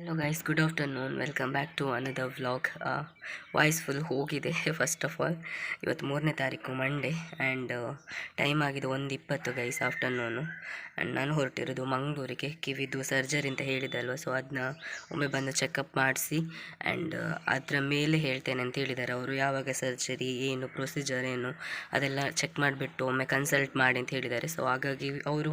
Hello guys good afternoon welcome back to another vlog voice full ಹೋಗಿದೆ first of all ಇವತ್ತು ಮೂರನೇ ತಾರೀಕು Monday and time ಆಗಿದೆ ಒಂದು ಇಪ್ಪತ್ತು ಗೈಸ್ ಆಫ್ಟರ್ನೂನು ಆ್ಯಂಡ್ ನಾನು ಹೊರಟಿರೋದು ಮಂಗಳೂರಿಗೆ. ಕಿವಿದು ಸರ್ಜರಿ ಅಂತ ಹೇಳಿದಲ್ವ ಸೊ ಅದನ್ನ ಒಮ್ಮೆ ಬಂದು ಚೆಕಪ್ ಮಾಡಿಸಿ ಆ್ಯಂಡ್ ಅದರ ಮೇಲೆ ಹೇಳ್ತೇನೆ ಅಂತ ಹೇಳಿದ್ದಾರೆ ಅವರು. ಯಾವಾಗ ಸರ್ಜರಿ ಏನು ಪ್ರೊಸೀಜರ್ ಏನು ಅದೆಲ್ಲ ಚೆಕ್ ಮಾಡಿಬಿಟ್ಟು ಒಮ್ಮೆ ಕನ್ಸಲ್ಟ್ ಮಾಡಿ ಅಂತ ಹೇಳಿದ್ದಾರೆ ಸೊ ಹಾಗಾಗಿ ಅವರು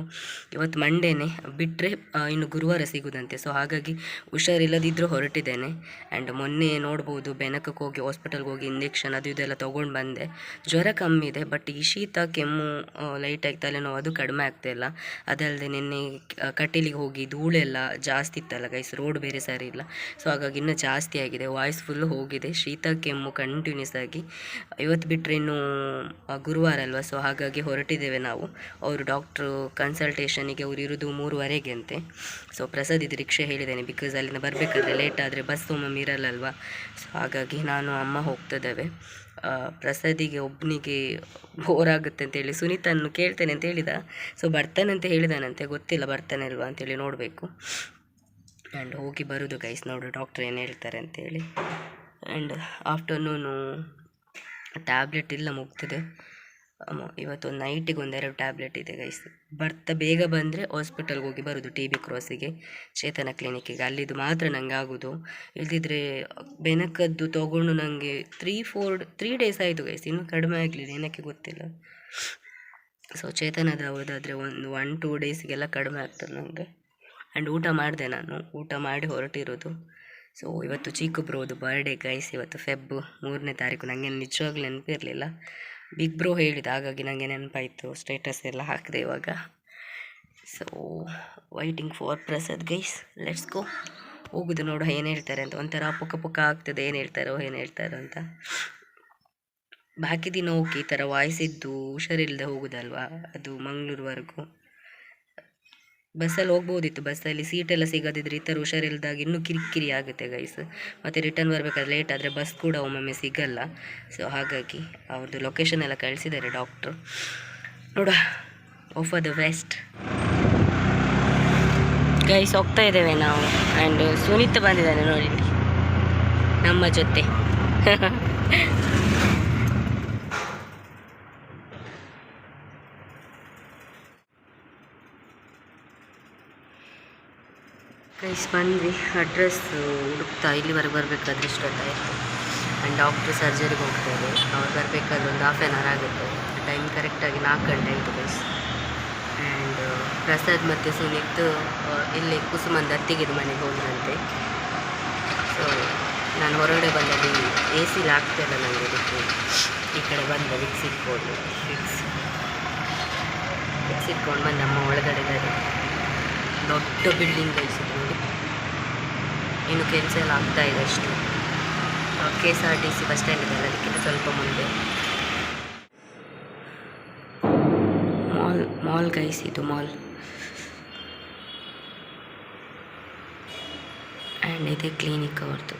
ಇವತ್ತು ಮಂಡೇನೆ ಬಿಟ್ಟರೆ ಇನ್ನು ಗುರುವಾರ ಸಿಗುದಂತೆ. ಸೊ ಹಾಗಾಗಿ ಹುಷಾರಿಲ್ಲದಿದ್ದರೂ ಹೊರಟಿದ್ದೇನೆ. ಆ್ಯಂಡ್ ಮೊನ್ನೆ ನೋಡ್ಬೋದು, ಬೆನಕಕ್ಕೆ ಹೋಗಿ, ಹಾಸ್ಪಿಟಲ್ಗೆ ಹೋಗಿ ಇಂಜೆಕ್ಷನ್ ಅದು ಇದೆಲ್ಲ ತೊಗೊಂಡು ಬಂದೆ. ಜ್ವರ ಕಮ್ಮಿ ಇದೆ, ಬಟ್ ಈ ಶೀತ ಕೆಮ್ಮು ಲೈಟಾಗಿ ತಲೆನೋವು ಅದು ಕಡಿಮೆ ಆಗ್ತಾಯಿಲ್ಲ ಅದಲ್ಲದೆ ನಿನ್ನೆ ಕಟೀಲಿಗೆ ಹೋಗಿ, ಧೂಳೆಲ್ಲ ಜಾಸ್ತಿ ಇತ್ತಲ್ಲ ಗೈಸ್ ರೋಡ್ ಬೇರೆ ಸರಿ ಇಲ್ಲ. ಸೊ ಹಾಗಾಗಿ ಇನ್ನೂ ಜಾಸ್ತಿ ಆಗಿದೆ ವಾಯ್ಸ್ ಫುಲ್ ಹೋಗಿದೆ. ಶೀತ, ಕೆಮ್ಮು ಕಂಟಿನ್ಯೂಸ್ ಆಗಿ. ಇವತ್ತು ಬಿಟ್ಟರೆ ಇನ್ನು ಗುರುವಾರ ಅಲ್ವಾ? ಸೊ ಹಾಗಾಗಿ ಹೊರಟಿದ್ದೇವೆ ನಾವು. ಅವರು ಡಾಕ್ಟ್ರು ಕನ್ಸಲ್ಟೇಷನಿಗೆ ಅವ್ರು ಇರೋದು ಮೂರುವರೆಗೆ ಅಂತೆ ಸೊ ಪ್ರಸಾದ್ ಇದು ರಿಕ್ಷೆ ಹೇಳಿದ್ದೇನೆ ಬಿಕಾಸ್ ಅಲ್ಲಿಂದ ಬರಬೇಕಾದ್ರೆ ಲೇಟ್ ಆದರೆ ಬಸ್ ಒಮ್ಮೊಮ್ಮೆ ಇರಲ್ಲಲ್ವಾ? ಸೊ ಹಾಗಾಗಿ ನಾನು ಅಮ್ಮ ಹೋಗ್ತಿದ್ದೇವೆ. ಪ್ರಸಾದಿಗೆ ಒಬ್ಬನಿಗೆ ಬೋರ್ ಆಗುತ್ತೆ ಅಂತೇಳಿ ಸುನೀತನ್ನು ಕೇಳ್ತೇನೆ ಅಂತ ಹೇಳಿದ. ಸೊ ಬರ್ತಾನೆ ಅಂತ ಹೇಳಿದಾನಂತೆ. ಗೊತ್ತಿಲ್ಲ ಬರ್ತಾನೆ ಅಲ್ವಾ ಅಂತೇಳಿ ನೋಡಬೇಕು. ಆ್ಯಂಡ್ ಹೋಗಿ ಬರೋದು ಗೈಸ್ ನೋಡು ಡಾಕ್ಟ್ರ್ ಏನು ಹೇಳ್ತಾರೆ ಅಂತೇಳಿ. ಆ್ಯಂಡ್ ಆಫ್ಟರ್ನೂನು ಟ್ಯಾಬ್ಲೆಟ್ ಇಲ್ಲ ಮುಗ್ದಿದೆ ಅಮ್ಮ, ಇವತ್ತೊಂದು ನೈಟಿಗೆ ಒಂದೆರಡು ಟ್ಯಾಬ್ಲೆಟ್ ಇದೆ ಗೈಸ್ ಬರ್ತಾ ಬೇಗ ಬಂದರೆ ಹಾಸ್ಪಿಟಲ್ಗೆ ಹೋಗಿ ಬರೋದು ಟಿ ಬಿ ಕ್ರಾಸಿಗೆ ಚೇತನ ಕ್ಲಿನಿಕ್ಕಿಗೆ ಅಲ್ಲಿದು ಮಾತ್ರ ನನಗೆ ಆಗೋದು. ಇಲ್ದಿದ್ರೆ ಬೆನಕದ್ದು ತೊಗೊಂಡು ನನಗೆ ತ್ರೀ ಫೋರ್ ತ್ರೀ ಡೇಸ್ ಆಯಿತು ಗೈಸ್ ಇನ್ನೂ ಕಡಿಮೆ ಆಗಲಿಲ್ಲ ಏನಕ್ಕೆ ಗೊತ್ತಿಲ್ಲ. ಸೊ ಚೇತನದ ಹೋದಾದರೆ ಒಂದು ಒನ್ ಟೂ ಡೇಸ್ಗೆಲ್ಲ ಕಡಿಮೆ ಆಗ್ತದೆ ನನಗೆ ಆ್ಯಂಡ್ ಊಟ ಮಾಡಿದೆ ನಾನು. ಊಟ ಮಾಡಿ ಹೊರಟಿರೋದು. ಸೊ ಇವತ್ತು ಚಿಕ್ಕ ಬ್ರೋದು ಬರ್ಡೇ ಗೈಸ್ ಇವತ್ತು ಫೆಬ್ ಮೂರನೇ ತಾರೀಕು. ನನಗೆ ನಿಜವಾಗ್ಲೂ ನೆನಪಿರಲಿಲ್ಲ. ಬಿಗ್ ಬ್ರೋ ಹೇಳಿದ, ಹಾಗಾಗಿ ನನಗೆ ನೆನಪಾಯಿತು. ಸ್ಟೇಟಸ್ ಎಲ್ಲ ಹಾಕಿದೆ ಇವಾಗ. So waiting for Prasad guys let's go ಹೋಗುದು ನೋಡು, ಏನು ಹೇಳ್ತಾರೆ ಅಂತ. ಒಂಥರ ಪುಕ್ಕ ಪುಕ್ಕ ಆಗ್ತದೆ, ಏನು ಹೇಳ್ತಾರೋ ಏನು ಹೇಳ್ತಾರೋ ಅಂತ. ಬಾಕಿ ದಿನ ಓಕೆ, ಈ ಥರ ವಾಯ್ಸಿದ್ದು ಹುಷಾರಿಲ್ಲದೆ ಹೋಗುದಲ್ವಾ? ಅದು ಮಂಗಳೂರುವರೆಗೂ. ಬಸ್ಸಲ್ಲಿ ಹೋಗ್ಬೋದಿತ್ತು, ಬಸ್ಸಲ್ಲಿ ಸೀಟೆಲ್ಲ ಸಿಗದಿದ್ರೆ ಈ ಥರ ಹುಷಾರಿಲ್ದಾಗ ಇನ್ನೂ ಕಿರಿಕಿರಿ ಆಗುತ್ತೆ ಗೈಸ್ ಮತ್ತು ರಿಟರ್ನ್ ಬರಬೇಕಾದ್ರೆ ಲೇಟ್ ಆದರೆ ಬಸ್ ಕೂಡ ಒಮ್ಮೊಮ್ಮೆ ಸಿಗಲ್ಲ. ಸೊ ಹಾಗಾಗಿ ಅವ್ರದ್ದು ಲೊಕೇಶನ್ ಎಲ್ಲ ಕಳಿಸಿದ್ದಾರೆ ಡಾಕ್ಟ್ರು ನೋಡ ಆಫರ್ ದ ಬೆಸ್ಟ್ ಗೈಸ್ ಹೋಗ್ತಾ ಇದ್ದೇವೆ ನಾವು. ಆ್ಯಂಡ್ ಸುನೀತ್ ಬಂದಿದ್ದಾನೆ ನೋಡಿ ನಮ್ಮ ಜೊತೆ. ಗೈಸ್ ಬಂದ್ವಿ ಅಡ್ರೆಸ್ ಹುಡುಕ್ತಾ. ಇಲ್ಲಿವರೆಗೆ ಬರಬೇಕಾದ್ರೆ ಇಷ್ಟೊತ್ತಾಯಿತು ಆ್ಯಂಡ್ ಡಾಕ್ಟ್ರು ಸರ್ಜರಿಗೆ ಹೋಗ್ತಾರೆ ಅವ್ರು ಬರಬೇಕಾದ್ರೆ ಒಂದು ಹಾಫ್ ಆ್ಯನ್ ಅವರ್ ಆಗುತ್ತೆ. ಟೈಮ್ ಕರೆಕ್ಟಾಗಿ ನಾಲ್ಕು ಗಂಟೆ ಆಯಿತು ಗೈಸ್ ಆ್ಯಂಡ್ ಪ್ರಸಾದ್ ಮತ್ತು ಸುನೀತ್ ಇಲ್ಲಿ ಕುಸುಮನ್ ಅತ್ತಿಗೆದು ಮನೆಗೆ ಹೋದ್ರಂತೆ. ಸೊ ನಾನು ಹೊರಗಡೆ ಬಂದಲ್ಲಿ ಎ ಸಿಲಿ ಆಗ್ತಾಯಿಲ್ಲ ನನಗೆ ಅದಕ್ಕೆ. ಈ ಕಡೆ ಬಂದ ವಿಕ್ಸ್ ಇಟ್ಕೊಂಡು ವಿಕ್ಸ್ ವಿಕ್ಸ್ ಇಟ್ಕೊಂಡು ಬಂದು ನಮ್ಮ ಒಳಗಡೆ ಇದ್ದಾರೆ. ದೊಡ್ಡ ಬಿಲ್ಡಿಂಗ್ ಗೈಸ್ ನೋಡಿ ಇನ್ನು ಕೆಲಸ ಆಗ್ತಾ ಇದೆ ಅಷ್ಟು. K S R T C bus stand ಇದೆ ಅದಕ್ಕಿಂತ ಸ್ವಲ್ಪ ಮುಂದೆ. ಮಾಲ್ ಮಾಲ್ ಗೈಸ್ ಇದು ಮಾಲ್ ಆ್ಯಂಡ್ ಇದೆ ಕ್ಲಿನಿಕ್ ಅವ್ರದ್ದು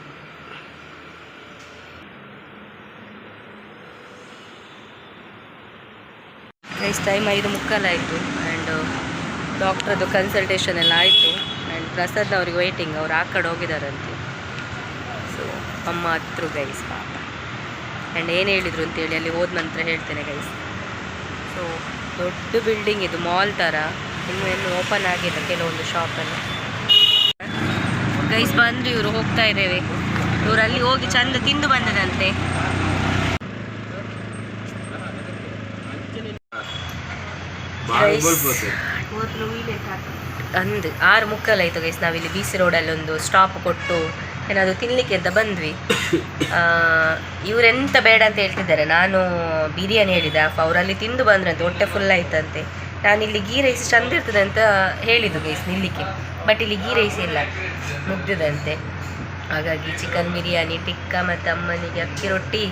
ಗೈಸ್ ಟೈಮ್ ಐದು ಮುಕ್ಕಾಲಾಯಿತು ಆ್ಯಂಡ್ ಡಾಕ್ಟ್ರದ್ದು ಕನ್ಸಲ್ಟೇಷನ್ ಎಲ್ಲ ಆಯಿತು. ಆ್ಯಂಡ್ ಪ್ರಸಾದ್ ಅವ್ರಿಗೆ ವೆಯ್ಟಿಂಗ್ ಅವ್ರು ಆ ಕಡೆ ಹೋಗಿದ್ದಾರಂತೆ ಸೊ ಅಮ್ಮ ಹತ್ರ ಗೈಸ್ ಪಾಪ. ಆ್ಯಂಡ್ ಏನು ಹೇಳಿದರು ಅಂತೇಳಿ ಅಲ್ಲಿ ಹೋದ ನಂತರ ಹೇಳ್ತೇನೆ ಗೈಸ್ ಸೊ ದೊಡ್ಡ ಬಿಲ್ಡಿಂಗ್ ಇದು ಮಾಲ್ ಥರ ಇನ್ನೂ ಇನ್ನೂ ಓಪನ್ ಆಗಿಲ್ಲ ಕೆಲವೊಂದು ಶಾಪಲ್ಲಿ ಗೈಸ್ ಬಂದು ಇವರು, ಹೋಗ್ತಾ ಇದ್ದೇವೆ. ಇವರು ಅಲ್ಲಿ ಹೋಗಿ ಚಂದ ತಿಂದು ಬಂದದಂತೆ ಅಂದು ಆರು ಮುಕ್ಕಲಾಯಿತು ಗೈಸ್ ನಾವಿಲ್ಲಿ ಬಿ ಸಿ ರೋಡಲ್ಲಿ ಒಂದು ಸ್ಟಾಪ್ ಕೊಟ್ಟು ಏನಾದರೂ ತಿನ್ನಲಿಕ್ಕೆ ಅಂತ ಬಂದ್ವಿ. ಇವರೆಂತ ಬೇಡ ಅಂತ ಹೇಳ್ತಿದ್ದಾರೆ. ನಾನು ಬಿರಿಯಾನಿ ಹೇಳಿದೆ, ಅಪ್ಪ, ಅವರಲ್ಲಿ ತಿಂದು ಬಂದ್ರಂತೆ ಹೊಟ್ಟೆ ಫುಲ್ ಆಯ್ತಂತೆ. ನಾನು ಇಲ್ಲಿ ಗೀ ರೈಸ್ ಚಂದ ಇರ್ತದೆ ಅಂತ ಹೇಳಿದ್ದು ಗೈಸ್ ನಿಲ್ಲಿಕ್ಕೆ. ಬಟ್ ಇಲ್ಲಿ ಗೀ ರೈಸ್ ಇಲ್ಲ, ಮುಗ್ದಿದಂತೆ. ಹಾಗಾಗಿ ಚಿಕನ್ ಬಿರಿಯಾನಿ, ಟಿಕ್ಕ ಮತ್ತು ಅಮ್ಮನಿಗೆ ಅಕ್ಕಿ ರೊಟ್ಟಿ,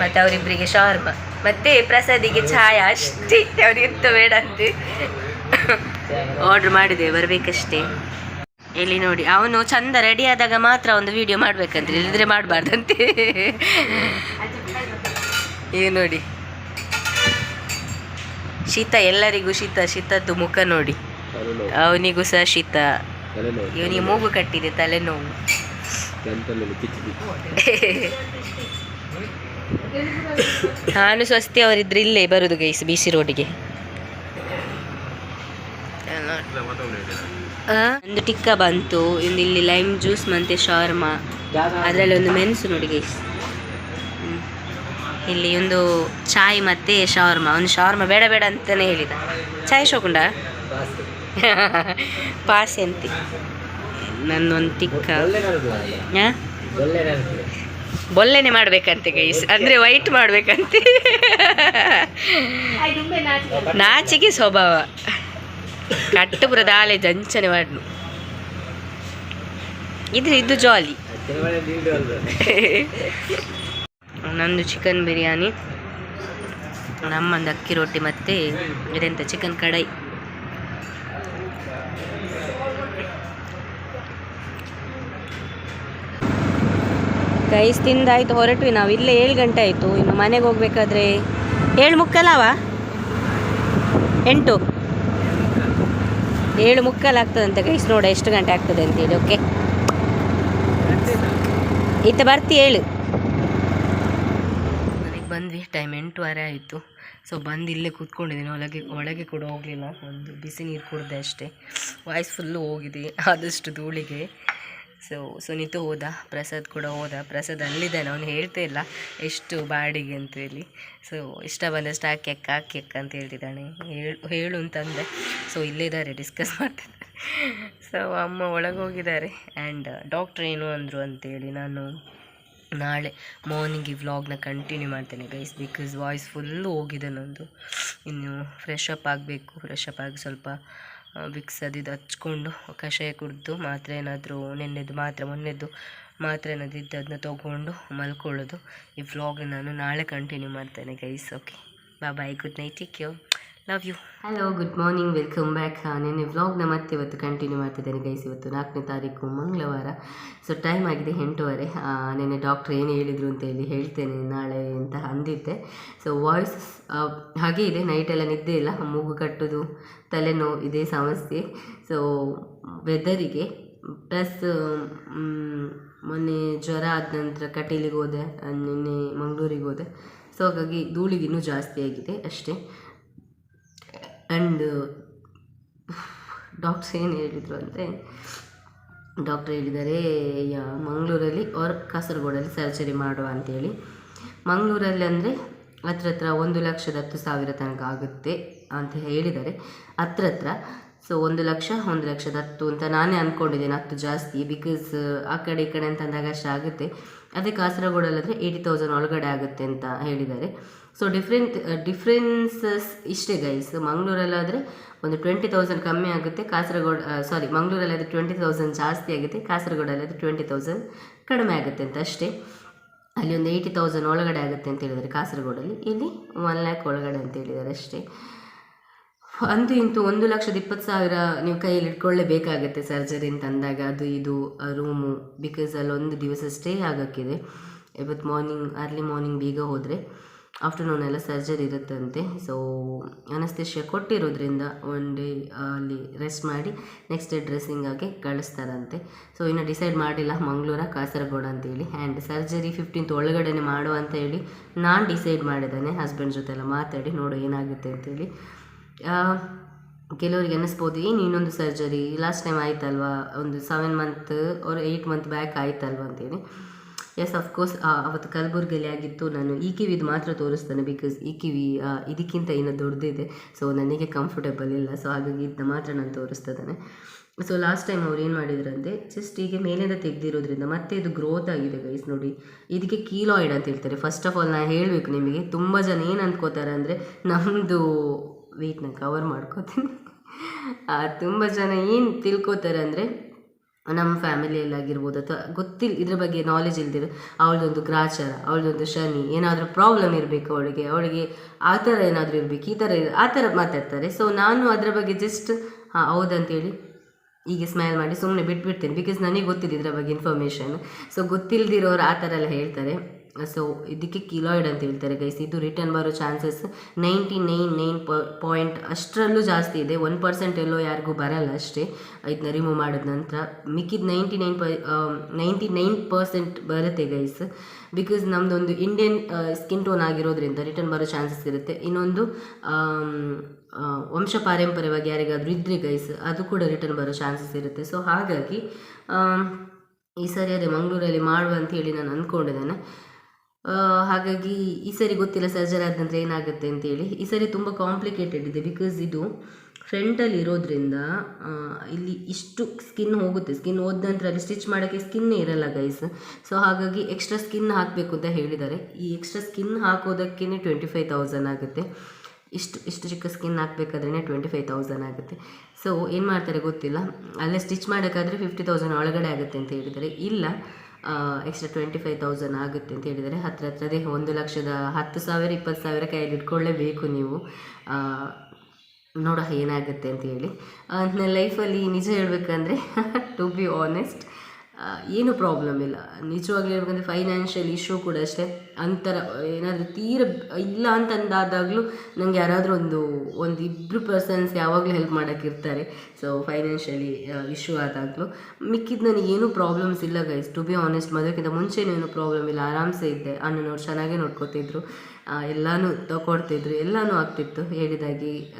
ಮತ್ತು ಅವರಿಬ್ಬರಿಗೆ ಶಾರ್ಮ. ಮತ್ತು ಪ್ರಸಾದಿಗೆ ಛಾಯ ಅಷ್ಟೇ ಅವ್ರು ಎಂತ ಬೇಡ ಅಂತೆ. ಆರ್ಡ್ರ್ ಮಾಡಿದೆ ಬರಬೇಕಷ್ಟೇ. ಎಲ್ಲಿ ನೋಡಿ ಅವನು ಚಂದ ರೆಡಿ ಆದಾಗ ಮಾತ್ರ ಒಂದು ವಿಡಿಯೋ ಮಾಡ್ಬೇಕಂತ. ಇಲ್ಲದ್ರೆ ಮಾಡಬಾರ್ದಂತೆ. ಈಗ ನೋಡಿ. ಶೀತ ಎಲ್ಲರಿಗೂ ಶೀತ ಶೀತದ್ದು ಮುಖ ನೋಡಿ. ಅವನಿಗೂ ಸಹ ಶೀತ. ಇವನಿಗೆ ಮೂಗು ಕಟ್ಟಿದೆ ತಲೆನೋವು. ನಾನು ಸ್ವಸ್ತಿ ಅವರಿದ್ರೆ ಇಲ್ಲೇ ಬರುದು ಗೈಸ್ ಬಿ ಸಿ ರೋಡಿಗೆ ಒಂದು ಟಿಕ್ಕ ಬಂತು, ಒಂದು ಇಲ್ಲಿ ಲೈಮ್ ಜ್ಯೂಸ್ ಮತ್ತೆ ಶಾರ್ಮಾ ಅದರಲ್ಲಿ ಒಂದು ಮೆಣಸು ನೋಡಿ ಗೈಸ್ ಇಲ್ಲಿ ಒಂದು ಚಾಯ್ ಮತ್ತೆ ಶಾರ್ಮಾ ಒಂದು ಶಾರ್ಮಾ ಬೇಡ ಬೇಡ ಅಂತಾನೆ ಹೇಳಿದ. ಚಾಯ್ ಶೋಕುಂಡ? ಪಾಸ್ ಅಂತೆ ನನ್ನೊಂದು ಟಿಕ್ಕ? ಬೊಲ್ಲೆನೆ ಮಾಡ್ಬೇಕಂತೆ ಗೈಸ್ ಅಂದ್ರೆ ವೈಟ್ ಮಾಡ್ಬೇಕಂತೆ. ನಾಚಿಕೆ ಸ್ವಭಾವ. ಕಟ್ಟುಪುರ ದಾಲೆ ಜಂಚನೆ ಮಾಡ್ನು ಇದ್ರೆ ಇದು ಜಾಲಿ ನಂದು ಚಿಕನ್ ಬಿರಿಯಾನಿ, ನಮ್ಮಂದು ಅಕ್ಕಿ ರೊಟ್ಟಿ ಮತ್ತೆ ಇದೆಂತ ಚಿಕನ್ ಕಡಾಯಿ. ಗೈಸ್ ತಿಂದಾಯ್ತು, ಹೊರಟ್ವಿ ನಾವು. ಇಲ್ಲೇ ಏಳು ಗಂಟೆ ಆಯಿತು. ಇನ್ನು ಮನೆಗೆ ಹೋಗ್ಬೇಕಾದ್ರೆ ಏಳು ಮುಕ್ಕಲ್ಲವಾ ಎಂಟು. ಏಳು ಮುಕ್ಕಾಲು ಆಗ್ತದಂತೆ ಗೈಸ್ ನೋಡ ಎಷ್ಟು ಗಂಟೆ ಆಗ್ತದೆ ಅಂತೇಳಿ ಓಕೆ ಈತ ಬರ್ತಿ ಹೇಳು. ಮನೆಗೆ ಬಂದ್ವಿ ಟೈಮ್ ಎಂಟುವರೆ ಆಯಿತು. ಸೊ ಬಂದು ಇಲ್ಲೇ ಕೂತ್ಕೊಂಡಿದ್ದೀನಿ, ಒಳಗೆ ಒಳಗೆ ಕೂಡ ಹೋಗಲಿಲ್ಲ. ಒಂದು ಬಿಸಿ ನೀರು ಕುಡ್ದೆ ಅಷ್ಟೇ. ವಾಯ್ಸ್ ಫುಲ್ಲು ಹೋಗಿದೆ, ಆದಷ್ಟು ಧೂಳಿಗೆ. ಸೊ, ಸುನೀತು ಹೋದ, ಪ್ರಸಾದ್ ಕೂಡ ಹೋದ. ಪ್ರಸಾದ್ ಅಲ್ಲಿದ್ದಾನೆ, ಅವನು ಹೇಳ್ತಾ ಇಲ್ಲ, ಎಷ್ಟು ಬಾಡಿಗೆ ಅಂತೇಳಿ ಸೊ, ಇಷ್ಟ ಬಂದಷ್ಟು ಹಾಕಿ ಅಕ್ಕ ಹಾಕಿ ಎಕ್ಕ ಅಂತ ಹೇಳ್ತಿದ್ದಾನೆ ಹೇಳು ಹೇಳು ಅಂತಂದೆ. ಸೊ, ಇಲ್ಲೇ ಇದ್ದಾರೆ ಡಿಸ್ಕಸ್ ಮಾಡ್ತಿದ್ದಾರೆ ಸೊ, ಅಮ್ಮ ಒಳಗೆ ಹೋಗಿದ್ದಾರೆ. ಆ್ಯಂಡ್ ಡಾಕ್ಟ್ರ್ ಏನು ಅಂದರು ಅಂತೇಳಿ ನಾನು ನಾಳೆ ಮಾರ್ನಿಂಗ್ ಈ ವ್ಲಾಗ್ನ ಕಂಟಿನ್ಯೂ ಮಾಡ್ತೇನೆ ಗೈಸ್ ಬಿಕಾಸ್ ವಾಯ್ಸ್ ಫುಲ್ಲು ಹೋಗಿದೆ ನಂದು. ಇನ್ನು ಫ್ರೆಶ್ ಅಪ್ ಆಗಬೇಕು ಫ್ರೆಶ್ ಅಪ್ ಆಗಿ ಸ್ವಲ್ಪ ವಿಕ್ಸ್ ಅದಿದ್ದು ಹಚ್ಕೊಂಡು ಕಷಾಯ ಕುಡಿದು ಮಾತ್ರೆ ಏನಾದರೂ ನಿನ್ನೆದು ಮಾತ್ರೆ ಮೊನ್ನೆದು ಮಾತ್ರೆ ಏನಾದ್ರು ಇದ್ದು ಅದನ್ನ ತೊಗೊಂಡು ಮಲ್ಕೊಳ್ಳೋದು. ಈ ವ್ಲಾಗ್ ನಾನು ನಾಳೆ ಕಂಟಿನ್ಯೂ ಮಾಡ್ತೇನೆ ಗೈಸ್ ಓಕೆ ಬಾ bye good night take you love you hello good morning welcome back ನಿನ್ನೆ ವ್ಲಾಗ್ನ ಮತ್ತೆ ಇವತ್ತು ಕಂಟಿನ್ಯೂ ಮಾಡ್ತಿದ್ದೇನೆ ಗೈಸ್ ಇವತ್ತು ನಾಲ್ಕನೇ ತಾರೀಕು ಮಂಗಳವಾರ. ಸೊ ಟೈಮ್ ಆಗಿದೆ ಎಂಟೂವರೆ. ನಿನ್ನೆ ಡಾಕ್ಟ್ರ್ ಏನು ಹೇಳಿದರು ಅಂತ ಹೇಳಿ ಹೇಳ್ತೇನೆ ನಾಳೆ ಅಂತ ಅಂದಿದ್ದೆ. ಸೊ ವಾಯ್ಸ್ ಹಾಗೆ ಇದೆ. ನೈಟೆಲ್ಲ ನಿದ್ದೆ ಇಲ್ಲ. ಮೂಗು ಕಟ್ಟೋದು, ತಲೆನೋವು ಇದೇ ಸಮಸ್ಯೆ. ಸೊ ವೆದರಿಗೆ ಪ್ಲಸ್ ಮೊನ್ನೆ ಜ್ವರ ಆದ ನಂತರ ಕಟೀಲಿಗೆ ಹೋದೆ, ನಿನ್ನೆ ಮಂಗಳೂರಿಗೆ ಹೋದೆ. ಸೊ ಹಾಗಾಗಿ ಧೂಳಿಗೆ ಇನ್ನೂ ಜಾಸ್ತಿ ಆಗಿದೆ ಅಷ್ಟೇ. ಆ್ಯಂಡ್ ಡಾಕ್ಟ್ರ್ಸ್ ಏನು ಹೇಳಿದರು ಅಂದರೆ ಡಾಕ್ಟ್ರ್ ಹೇಳಿದ್ದಾರೆ ಯಾ, ಮಂಗಳೂರಲ್ಲಿ ಆರ್ ಕಾಸರಗೋಡಲ್ಲಿ ಸರ್ಜರಿ ಮಾಡುವ ಅಂತೇಳಿ. ಮಂಗಳೂರಲ್ಲಿ ಅಂದರೆ ಹತ್ರ ಹತ್ರ ಒಂದು ಲಕ್ಷದ ಹತ್ತು ಸಾವಿರ ತನಕ ಆಗುತ್ತೆ ಅಂತ ಹೇಳಿದ್ದಾರೆ ಹತ್ರ ಹತ್ರ ಸೊ ಒಂದು ಲಕ್ಷ, ಒಂದು ಲಕ್ಷದ ಹತ್ತು ಅಂತ ನಾನೇ ಅಂದ್ಕೊಂಡಿದ್ದೇನೆ ಹತ್ತು ಜಾಸ್ತಿ ಬಿಕಾಸ್ ಆ ಕಡೆ ಈ ಕಡೆ ಅಂತಂದಾಗ ಅಷ್ಟು ಆಗುತ್ತೆ. ಅದೇ ಕಾಸರಗೋಡಲ್ಲಾದರೆ ಏಯ್ಟಿ ತೌಸಂಡ್ ಒಳಗಡೆ ಆಗುತ್ತೆ ಅಂತ ಹೇಳಿದ್ದಾರೆ ಸೊ ಡಿಫ್ರೆಂಟ್ ಡಿಫ್ರೆನ್ಸಸ್ ಇಷ್ಟೇ ಗೈಸ್ ಮಂಗಳೂರಲ್ಲಾದರೆ ಒಂದು ಟ್ವೆಂಟಿ ತೌಸಂಡ್ ಕಮ್ಮಿ ಆಗುತ್ತೆ. ಕಾಸರಗೋಡು ಸಾರಿ ಮಂಗಳೂರಲ್ಲಾದರೆ ಟ್ವೆಂಟಿ ತೌಸಂಡ್ ಜಾಸ್ತಿ ಆಗುತ್ತೆ. ಕಾಸರಗೋಡಲ್ಲಾದರೆ ಟ್ವೆಂಟಿ ತೌಸಂಡ್ ಕಡಿಮೆ ಆಗುತ್ತೆ ಅಂತ ಅಷ್ಟೇ. ಅಲ್ಲಿ ಒಂದು ಏಯ್ಟಿ ತೌಸಂಡ್ ಒಳಗಡೆ ಆಗುತ್ತೆ ಅಂತ ಹೇಳಿದರೆ ಕಾಸರಗೋಡಲ್ಲಿ ಇಲ್ಲಿ ಒನ್ ಲ್ಯಾಕ್ ಒಳಗಡೆ ಅಂತ ಹೇಳಿದ್ದಾರೆ ಅಷ್ಟೇ. ಅಂತೂ ಇಂತೂ ಒಂದು ಲಕ್ಷದ ಇಪ್ಪತ್ತು ಸಾವಿರ ನೀವು ಕೈಯಲ್ಲಿ ಇಟ್ಕೊಳ್ಳೇಬೇಕಾಗುತ್ತೆ ಸರ್ಜರಿ ಅಂತ ಅಂದಾಗ. ಅದು, ಇದು ರೂಮು ಬಿಕಾಸ್ ಅಲ್ಲಿ ಒಂದು ದಿವಸ ಸ್ಟೇ ಆಗೋಕ್ಕಿದೆ. ಇವತ್ತು ಮಾರ್ನಿಂಗ್ ಅರ್ಲಿ ಮಾರ್ನಿಂಗ್ ಬೀಗ ಹೋದರೆ ಆಫ್ಟರ್ನೂನ್ ಎಲ್ಲ ಸರ್ಜರಿ ಇರುತ್ತಂತೆ. ಸೊ ಅನಸ್ತೇಷ್ಯ ಕೊಟ್ಟಿರೋದ್ರಿಂದ ಒನ್ ಡೇ ಅಲ್ಲಿ ರೆಸ್ಟ್ ಮಾಡಿ ನೆಕ್ಸ್ಟ್ ಡೇ ಡ್ರೆಸ್ಸಿಂಗ್ ಆಗಿ ಕಳಿಸ್ತಾರಂತೆ. ಸೊ ಇನ್ನು ಡಿಸೈಡ್ ಮಾಡಿಲ್ಲ ಮಂಗಳೂರ, ಕಾಸರಗೋಡ ಅಂತೇಳಿ. ಆ್ಯಂಡ್ ಸರ್ಜರಿ ಫಿಫ್ಟೀನ್ತ್ ಒಳಗಡೆನೆ ಮಾಡುವ ಅಂತ ಹೇಳಿ ನಾನು ಡಿಸೈಡ್ ಮಾಡಿದ್ದೇನೆ ಹಸ್ಬೆಂಡ್ ಜೊತೆ ಎಲ್ಲ ಮಾತಾಡಿ ನೋಡು ಏನಾಗುತ್ತೆ ಅಂತೇಳಿ. ಕೆಲವರಿಗೆ ಅನ್ನಿಸ್ಬೋದು, ಏನು ಇನ್ನೊಂದು ಸರ್ಜರಿ ಲಾಸ್ಟ್ ಟೈಮ್ ಆಯ್ತಲ್ವಾ? ಒಂದು ಸೆವೆನ್ ಮಂತ್ ಅವ್ರು ಏಯ್ಟ್ ಮಂತ್ ಬ್ಯಾಕ್ ಆಯ್ತಲ್ವಾ ಅಂತೇಳಿ. ಎಸ್ ಅಫ್ಕೋರ್ಸ್ ಅವತ್ತು ಕಲಬುರ್ಗಿಯಲ್ಲಿ ಆಗಿತ್ತು. ನಾನು ಈ ಕಿವಿದು ಮಾತ್ರ ತೋರಿಸ್ತಾನೆ ಬಿಕಾಸ್ ಈ ಕಿವಿ ಇದಕ್ಕಿಂತ ಇನ್ನೂ ದೊಡ್ಡದಿದೆ ಸೊ ನನಗೆ ಕಂಫರ್ಟೇಬಲ್ ಇಲ್ಲ. ಸೊ ಹಾಗಾಗಿ ಇದನ್ನ ಮಾತ್ರ ನಾನು ತೋರಿಸ್ತಿದ್ದೇನೆ ಸೊ ಲಾಸ್ಟ್ ಟೈಮ್ ಅವ್ರು ಏನು ಮಾಡಿದ್ರಂತೆ ಜಸ್ಟ್ ಹೀಗೆ ಮೇಲಿಂದ ತೆಗೆದಿರೋದ್ರಿಂದ ಮತ್ತೆ ಇದು ಗ್ರೋತ್ ಆಗಿದೆ ಗೈಸ್ ನೋಡಿ. ಇದಕ್ಕೆ ಕೀಲಾಯ್ಡ್ ಅಂತ ಹೇಳ್ತಾರೆ. ಫಸ್ಟ್ ಆಫ್ ಆಲ್ ನಾನು ಹೇಳಬೇಕು ನಿಮಗೆ, ತುಂಬ ಜನ ಏನು ಅಂದ್ಕೋತಾರೆ ಅಂದರೆ ನಮ್ಮದು ವೆಯ್ಟ್ನ ಕವರ್ ಮಾಡ್ಕೋತೀನಿ. ತುಂಬ ಜನ ಏನು ತಿಳ್ಕೊತಾರೆ ಅಂದರೆ ನಮ್ಮ ಫ್ಯಾಮಿಲಿಯಲ್ಲಾಗಿರ್ಬೋದು ಅಥವಾ ಗೊತ್ತಿಲ್ಲ ಇದ್ರ ಬಗ್ಗೆ ನಾಲೆಜ್ ಇಲ್ದಿರೋ ಅವಳದೊಂದು ಗ್ರಾಚಾರ, ಅವಳದೊಂದು ಶನಿ, ಏನಾದರೂ ಪ್ರಾಬ್ಲಮ್ ಇರಬೇಕು ಅವಳಿಗೆ ಅವಳಿಗೆ ಆ ಥರ ಏನಾದರೂ ಇರಬೇಕು, ಈ ಥರ ಆ ಥರ ಮಾತಾಡ್ತಾರೆ. ಸೊ ನಾನು ಅದರ ಬಗ್ಗೆ ಜಸ್ಟ್ ಹಾಂ, ಹೌದಂತೇಳಿ ಹೀಗೆ ಸ್ಮೈಲ್ ಮಾಡಿ ಸುಮ್ಮನೆ ಬಿಟ್ಬಿಡ್ತೀನಿ ಬಿಕಾಸ್ ನನಗೆ ಗೊತ್ತಿದೆ ಇದರ ಬಗ್ಗೆ ಇನ್ಫಾರ್ಮೇಷನ್ ಸೊ ಗೊತ್ತಿಲ್ಲದಿರೋರು ಆ ಥರ ಎಲ್ಲ ಹೇಳ್ತಾರೆ. ಸೊ ಇದಕ್ಕೆ ಕಿಲಾಯ್ಡ್ ಅಂತ ಹೇಳ್ತಾರೆ ಗೈಸ್ ಇದು ರಿಟರ್ನ್ ಬರೋ chances ninety nine nine point ಅಷ್ಟರಲ್ಲೂ ಜಾಸ್ತಿ ಇದೆ. ಒನ್ ಪರ್ಸೆಂಟ್ ಎಲ್ಲೋ ಯಾರಿಗೂ ಬರಲ್ಲ ಅಷ್ಟೇ. ಇದನ್ನ ರಿಮೂವ್ ಮಾಡಿದ ನಂತರ ಮಿಕ್ಕಿದ ನೈಂಟಿ ನೈನ್ ಪ ನೈಂಟಿ ನೈನ್ ಪರ್ಸೆಂಟ್ ಬರುತ್ತೆ ಗೈಸ್ ಬಿಕಾಸ್ ನಮ್ಮದೊಂದು ಇಂಡಿಯನ್ ಸ್ಕಿನ್ ಟೋನ್ ಆಗಿರೋದ್ರಿಂದ ರಿಟರ್ನ್ ಬರೋ ಚಾನ್ಸಸ್ ಇರುತ್ತೆ. ಇನ್ನೊಂದು ವಂಶ ಪಾರಂಪರ್ಯವಾಗಿ ಯಾರಿಗಾದರೂ ಇದ್ರೆ ಗೈಸ್ ಅದು ಕೂಡ ರಿಟರ್ನ್ ಬರೋ ಚಾನ್ಸಸ್ ಇರುತ್ತೆ. ಸೊ ಹಾಗಾಗಿ ಈ ಸರಿ ಅದೇ ಮಂಗಳೂರಲ್ಲಿ ಮಾಡುವ ಅಂತ ಹೇಳಿ ನಾನು ಅಂದ್ಕೊಂಡಿದ್ದೇನೆ. ಹಾಗಾಗಿ ಈ ಸರಿ ಗೊತ್ತಿಲ್ಲ ಸರ್ಜರಿ ಆದ ನಂತರ ಏನಾಗುತ್ತೆ ಅಂತೇಳಿ. ಈ ಸರಿ ತುಂಬ ಕಾಂಪ್ಲಿಕೇಟೆಡ್ ಇದೆ ಬಿಕಾಸ್ ಇದು ಫ್ರಂಟಲ್ಲಿ ಇರೋದ್ರಿಂದ ಇಲ್ಲಿ ಇಷ್ಟು ಸ್ಕಿನ್ ಹೋಗುತ್ತೆ. ಸ್ಕಿನ್ ಹೋದ ನಂತರ ಅಲ್ಲಿ ಸ್ಟಿಚ್ ಮಾಡೋಕ್ಕೆ ಸ್ಕಿನ್ನೇ ಇರಲ್ಲ ಗೈಸ್ ಸೊ ಹಾಗಾಗಿ ಎಕ್ಸ್ಟ್ರಾ ಸ್ಕಿನ್ ಹಾಕಬೇಕು ಅಂತ ಹೇಳಿದ್ದಾರೆ. ಈ ಎಕ್ಸ್ಟ್ರಾ ಸ್ಕಿನ್ ಹಾಕೋದಕ್ಕೇ ಟ್ವೆಂಟಿ ಫೈವ್ ತೌಸಂಡ್ ಆಗುತ್ತೆ. ಇಷ್ಟು ಇಷ್ಟು ಚಿಕ್ಕ ಸ್ಕಿನ್ ಹಾಕಬೇಕಾದ್ರೇ ಟ್ವೆಂಟಿ ಫೈವ್ ತೌಸಂಡ್ ಆಗುತ್ತೆ. ಸೊ ಏನು ಮಾಡ್ತಾರೆ ಗೊತ್ತಿಲ್ಲ. ಅಲ್ಲೇ ಸ್ಟಿಚ್ ಮಾಡೋಕ್ಕಾದ್ರೆ ಫಿಫ್ಟಿ ತೌಸಂಡ್ ಒಳಗಡೆ ಆಗುತ್ತೆ ಅಂತ ಹೇಳಿದ್ದಾರೆ. ಇಲ್ಲ ಎಕ್ಸ್ಟ್ರಾ ಟ್ವೆಂಟಿ ಫೈವ್ ತೌಸಂಡ್ ಆಗುತ್ತೆ ಅಂತ ಹೇಳಿದರೆ ಹತ್ರ ಹತ್ರದೇ ಒಂದು ಲಕ್ಷದ ಹತ್ತು ಸಾವಿರ, ಇಪ್ಪತ್ತು ಸಾವಿರ ಕೈಯಲ್ಲಿ ಇಟ್ಕೊಳ್ಳೇಬೇಕು ನೀವು. ನೋಡೋ ಏನಾಗುತ್ತೆ ಅಂತ ಹೇಳಿ. ನನ್ನ ಲೈಫಲ್ಲಿ ನಿಜ ಹೇಳಬೇಕಂದ್ರೆ ಟು ಬಿ ಆನೆಸ್ಟ್ ಏನು ಪ್ರಾಬ್ಲಮ್ ಇಲ್ಲ. ನಿಜವಾಗ್ಲೂ ಹೇಳ್ಬೇಕಂದ್ರೆ ಫೈನಾನ್ಷಿಯಲ್ ಇಶ್ಯೂ ಕೂಡ ಅಷ್ಟೇ. ಅಂತರ, ಏನಾದರೂ ತೀರ ಇಲ್ಲ ಅಂತಂದಾದಾಗಲೂ ನನಗೆ ಯಾರಾದರೂ ಒಂದು ಒಂದು ಇಬ್ಬರು ಪರ್ಸನ್ಸ್ ಯಾವಾಗಲೂ ಹೆಲ್ಪ್ ಮಾಡೋಕ್ಕಿರ್ತಾರೆ. ಸೊ ಫೈನಾನ್ಷಿಯಲಿ ಇಶ್ಯೂ ಆದಾಗಲೂ. ಮಿಕ್ಕಿದ್ದು ನನಗೆ ಏನೂ ಪ್ರಾಬ್ಲಮ್ಸ್ ಇಲ್ಲ ಗೈಸ್ ಟು ಬಿ ಆನೆಸ್ಟ್ ಮದುವೆಗಿಂತ ಮುಂಚೆನೇನು ಪ್ರಾಬ್ಲಮ್ ಇಲ್ಲ. ಆರಾಮ್ಸೆ ಇದ್ದೆ. ಅಣ್ಣನವ್ರು ಚೆನ್ನಾಗೇ ನೋಡ್ಕೋತಿದ್ರು. ಎಲ್ಲನೂ ತಗೊಡ್ತಿದ್ರು ಎಲ್ಲನೂ ಆಗ್ತಿತ್ತು. ಹೇಳಿದಾಗಿ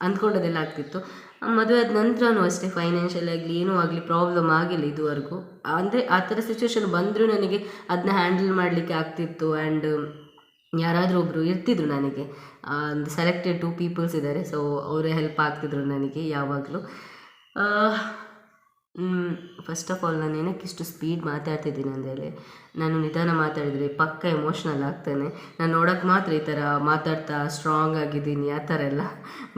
ಅಂದ್ಕೊಂಡದೆಲ್ಲ ಆಗ್ತಿತ್ತು. ಮದುವೆ ಆದ ನಂತರನೂ ಅಷ್ಟೇ ಫೈನಾನ್ಷಿಯಲ್ ಆಗಲಿ ಏನೂ ಆಗಲಿ ಪ್ರಾಬ್ಲಮ್ ಆಗಿಲ್ಲ ಇದುವರೆಗೂ. ಅಂದರೆ ಆ ಥರ ಸಿಚುವೇಶನ್ ಬಂದರೂ ನನಗೆ ಅದನ್ನ ಹ್ಯಾಂಡಲ್ ಮಾಡಲಿಕ್ಕೆ ಆಗ್ತಿತ್ತು ಆ್ಯಂಡ್ ಯಾರಾದರೂ ಒಬ್ಬರು ಇರ್ತಿದ್ರು ನನಗೆ. ಒಂದು ಸೆಲೆಕ್ಟೆಡ್ ಟು ಪೀಪಲ್ಸ್ ಇದ್ದಾರೆ ಸೊ ಅವರೇ ಹೆಲ್ಪ್ ಆಗ್ತಿದ್ರು ನನಗೆ ಯಾವಾಗಲೂ. ಫಸ್ಟ್ ಆಫ್ ಆಲ್ ನಾನು ಏನಕ್ಕೆ ಇಷ್ಟು ಸ್ಪೀಡ್ ಮಾತಾಡ್ತಿದ್ದೀನಿ ಅಂದರೆ ನಾನು ನಿಧಾನ ಮಾತಾಡಿದರೆ ಪಕ್ಕ ಎಮೋಷ್ನಲ್ ಆಗ್ತಾನೆ. ನಾನು ನೋಡೋಕ್ಕೆ ಮಾತ್ರ ಈ ಥರ ಮಾತಾಡ್ತಾ ಸ್ಟ್ರಾಂಗ್ ಆಗಿದ್ದೀನಿ, ಆ ಥರ ಎಲ್ಲ.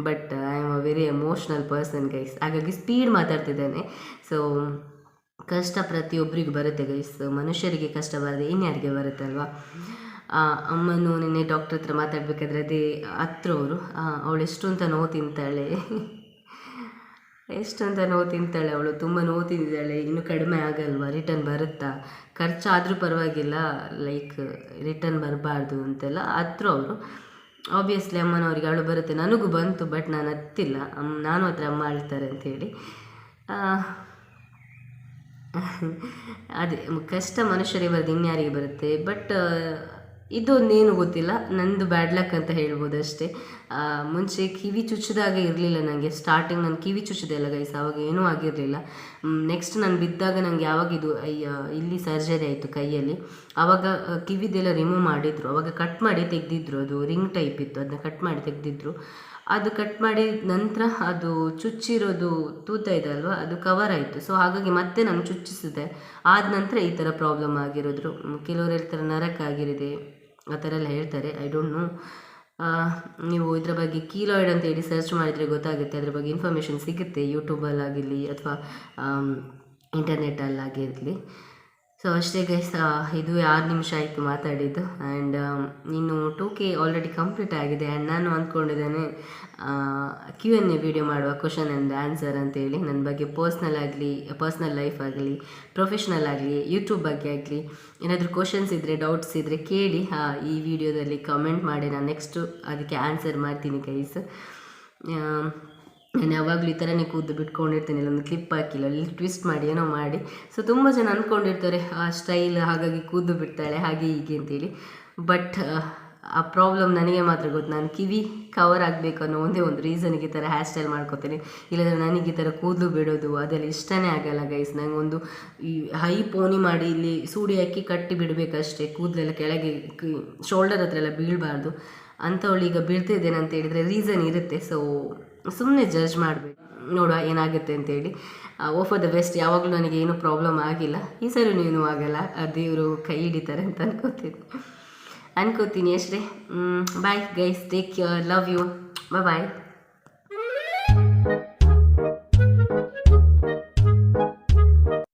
But I am a very emotional person guys ಹಾಗಾಗಿ ಸ್ಪೀಡ್ ಮಾತಾಡ್ತಿದ್ದೇನೆ. ಸೊ ಕಷ್ಟ ಪ್ರತಿಯೊಬ್ಬರಿಗೂ ಬರುತ್ತೆ ಗೈಸ್ ಮನುಷ್ಯರಿಗೆ ಕಷ್ಟ ಬರದೆ ಇನ್ಯಾರಿಗೆ ಬರುತ್ತೆ ಅಲ್ವಾ? ಅಮ್ಮನು ನಿನ್ನೆ ಡಾಕ್ಟ್ರ್ ಹತ್ರ ಮಾತಾಡಬೇಕಾದ್ರೆ ಅದೇ ಹತ್ರ ಅವರು ಅವಳು ಎಷ್ಟು ಅಂತ ನೋವು ತಿಂತಾಳೆ. ಎಷ್ಟು ಅಂತ ನೋವು ತಿಂತಾಳೆ ಅವಳು? ತುಂಬ ನೋವು ತಿಂದಿದ್ದಾಳೆ. ಇನ್ನೂ ಕಡಿಮೆ ಆಗಲ್ವಾ? ರಿಟರ್ನ್ ಬರುತ್ತಾ? ಖರ್ಚಾದರೂ ಪರವಾಗಿಲ್ಲ ಲೈಕ್ ರಿಟರ್ನ್ ಬರಬಾರ್ದು ಅಂತೆಲ್ಲ. ಹತ್ರ ಅವರು ಆಬ್ವಿಯಸ್ಲಿ ಅಮ್ಮನವ್ರಿಗೆ ಅವಳು ಬರುತ್ತೆ. ನನಗೂ ಬಂತು ಬಟ್ ನಾನು ಹತ್ತಿಲ್ಲ. ಅಮ್ಮ ನಾನು ಹತ್ರ ಅಮ್ಮ ಅಳ್ತಾರೆ ಅಂತೇಳಿ ಅದೇ, ಕಷ್ಟ ಮನುಷ್ಯರಿಗೆ ಬರುತ್ತೆ, ಇನ್ಯಾರಿಗೆ ಬರುತ್ತೆ? ಬಟ್ ಇದೊಂದೇನು ಗೊತ್ತಿಲ್ಲ, ನಂದು ಬ್ಯಾಡ್ ಲಕ್ ಅಂತ ಹೇಳ್ಬೋದು ಅಷ್ಟೇ ಮುಂಚೆ ಕಿವಿ ಚುಚ್ಚಿದಾಗ ಇರಲಿಲ್ಲ ನನಗೆ ಸ್ಟಾರ್ಟಿಂಗ್ ನಾನು ಕಿವಿ ಚುಚ್ಚಿದೆ ಅಲ್ಲ ಗೈಸ್ ಆವಾಗ ಏನೂ ಆಗಿರಲಿಲ್ಲ. ನೆಕ್ಸ್ಟ್ ನಾನು ಬಿದ್ದಾಗ ನನಗೆ ಯಾವಾಗ ಇದು, ಅಯ್ಯ, ಇಲ್ಲಿ ಸರ್ಜರಿ ಆಯಿತು ಕೈಯಲ್ಲಿ. ಆವಾಗ ಕಿವಿದೆಲ್ಲ ರಿಮೂವ್ ಮಾಡಿದರು. ಆವಾಗ ಕಟ್ ಮಾಡಿ ತೆಗೆದಿದ್ರು ಅದು ರಿಂಗ್ ಟೈಪ್ ಇತ್ತು ಅದನ್ನ ಕಟ್ ಮಾಡಿ ತೆಗೆದಿದ್ರು. ಅದು ಕಟ್ ಮಾಡಿದ ನಂತರ ಅದು ಚುಚ್ಚಿರೋದು ತೂತ ಇದೆ ಅಲ್ವಾ, ಅದು ಕವರ್ ಆಯಿತು. ಸೊ ಹಾಗಾಗಿ ಮತ್ತೆ ನಾನು ಚುಚ್ಚಿಸಿದೆ. ಆದ ನಂತರ ಈ ಥರ ಪ್ರಾಬ್ಲಮ್ ಆಗಿರೋದ್ರು. ಕೆಲವರು ಹೇಳ್ತಾರೆ ನರಕ್ಕಾಗಿರಿದೆ ಆ ಥರ ಎಲ್ಲ ಹೇಳ್ತಾರೆ. ಐ ಡೋಂಟ್ ನೋ ನೀವು ಇದರ ಬಗ್ಗೆ ಕೀಲಾಯ್ಡ್ ಅಂತ ಹೇಳಿ ಸರ್ಚ್ ಮಾಡಿದರೆ ಗೊತ್ತಾಗುತ್ತೆ. ಅದ್ರ ಬಗ್ಗೆ ಇನ್ಫಾರ್ಮೇಷನ್ ಸಿಗುತ್ತೆ. ಯೂಟ್ಯೂಬಲ್ಲಾಗಿರಲಿ ಅಥವಾ ಇಂಟರ್ನೆಟಲ್ಲಾಗಿರಲಿ ಸೊ ಅಷ್ಟೇ ಗೈಸ್ ಇದು ಆರು ನಿಮಿಷ ಆಯಿತು ಮಾತಾಡಿದ್ದು? ಆ್ಯಂಡ್ ಇನ್ನು ಟೂ ಕೆ ಆಲ್ರೆಡಿ ಕಂಪ್ಲೀಟ್ ಆಗಿದೆ ಆ್ಯಂಡ್ ನಾನು ಅಂದ್ಕೊಂಡಿದ್ದೇನೆ ಕ್ಯೂ ಎನ್ ಎ ವಿಡಿಯೋ ಮಾಡುವ ಕ್ವಶನ್ ಆ್ಯಂಡ್ ಆನ್ಸರ್ ಅಂತೇಳಿ. ನನ್ನ ಬಗ್ಗೆ ಪರ್ಸ್ನಲ್ ಆಗಲಿ ಪರ್ಸ್ನಲ್ ಲೈಫ್ ಆಗಲಿ ಪ್ರೊಫೆಷ್ನಲ್ ಆಗಲಿ ಯೂಟ್ಯೂಬ್ ಬಗ್ಗೆ ಆಗಲಿ, ಏನಾದರೂ ಕ್ವಶನ್ಸ್ ಇದ್ದರೆ ಡೌಟ್ಸ್ ಇದ್ದರೆ ಕೇಳಿ ಈ ವಿಡಿಯೋದಲ್ಲಿ ಕಮೆಂಟ್ ಮಾಡಿ, ನಾನು ನೆಕ್ಸ್ಟು ಅದಕ್ಕೆ ಆನ್ಸರ್ ಮಾಡ್ತೀನಿ ಗೈಸ್ ನಾನು ಯಾವಾಗಲೂ ಈ ಥರನೇ ಕೂದ್ದು ಬಿಟ್ಕೊಂಡಿರ್ತೀನಿ, ಇಲ್ಲೊಂದು ಕ್ಲಿಪ್ ಹಾಕಿಲ್ಲ, ಅಲ್ಲಿ ಟ್ವಿಸ್ಟ್ ಮಾಡಿ, ಏನೋ ಮಾಡಿ. ಸೊ ತುಂಬ ಜನ ಅಂದ್ಕೊಂಡಿರ್ತಾರೆ ಆ ಸ್ಟೈಲ್ ಹಾಗಾಗಿ ಕೂದ್ದು ಬಿಡ್ತಾಳೆ, ಹಾಗೆ ಹೀಗೆ ಅಂತೇಳಿ. ಬಟ್ ಆ ಪ್ರಾಬ್ಲಮ್ ನನಗೆ ಮಾತ್ರ ಗೊತ್ತು. ನಾನು ಕಿವಿ ಕವರ್ ಆಗಬೇಕು ಅನ್ನೋ ಒಂದೇ ಒಂದು ರೀಸನ್ಗೆ ಈ ಥರ ಹೇರ್ ಸ್ಟೈಲ್ ಮಾಡ್ಕೋತೀನಿ. ಇಲ್ಲಾಂದರೆ ನನಗೆ ಈ ಥರ ಕೂದಲು ಬಿಡೋದು, ಅದೆಲ್ಲ ಇಷ್ಟನೇ ಆಗಲ್ಲ ಗೈಸ್ ನನಗೊಂದು ಈ ಹೈ ಪೋನಿ ಮಾಡಿ ಇಲ್ಲಿ ಸೂಡಿ ಹಾಕಿ ಕಟ್ಟಿ ಬಿಡಬೇಕಷ್ಟೇ, ಕೂದಲೆಲ್ಲ ಕೆಳಗೆ ಶೋಲ್ಡರ್ ಹತ್ರ ಎಲ್ಲ ಬೀಳಬಾರ್ದು. ಅಂಥವಳು ಈಗ ಬೀಳ್ತಿದ್ದೇನೆ ಅಂತ ಹೇಳಿದರೆ ರೀಸನ್ ಇರುತ್ತೆ. ಸೊ ಸುಮ್ಮನೆ ಜಡ್ಜ್ ಮಾಡಬೇಡಿ ನೋಡುವ ಏನಾಗುತ್ತೆ ಅಂತೇಳಿ. ಓಫ್ ಆರ್ ದ ಬೆಸ್ಟ್ ಯಾವಾಗಲೂ ನನಗೆ ಏನೂ ಪ್ರಾಬ್ಲಮ್ ಆಗಿಲ್ಲ. ಈ ಸರಿ ನೀನು ಆಗಲ್ಲ ದೇವರು ಕೈ ಹಿಡಿತಾರೆ ಅಂತ ಅನ್ಕೋತೀನಿ. ಅನ್ಕೋತೀನಿ ಅಷ್ಟೇ. Bye guys take care love you bye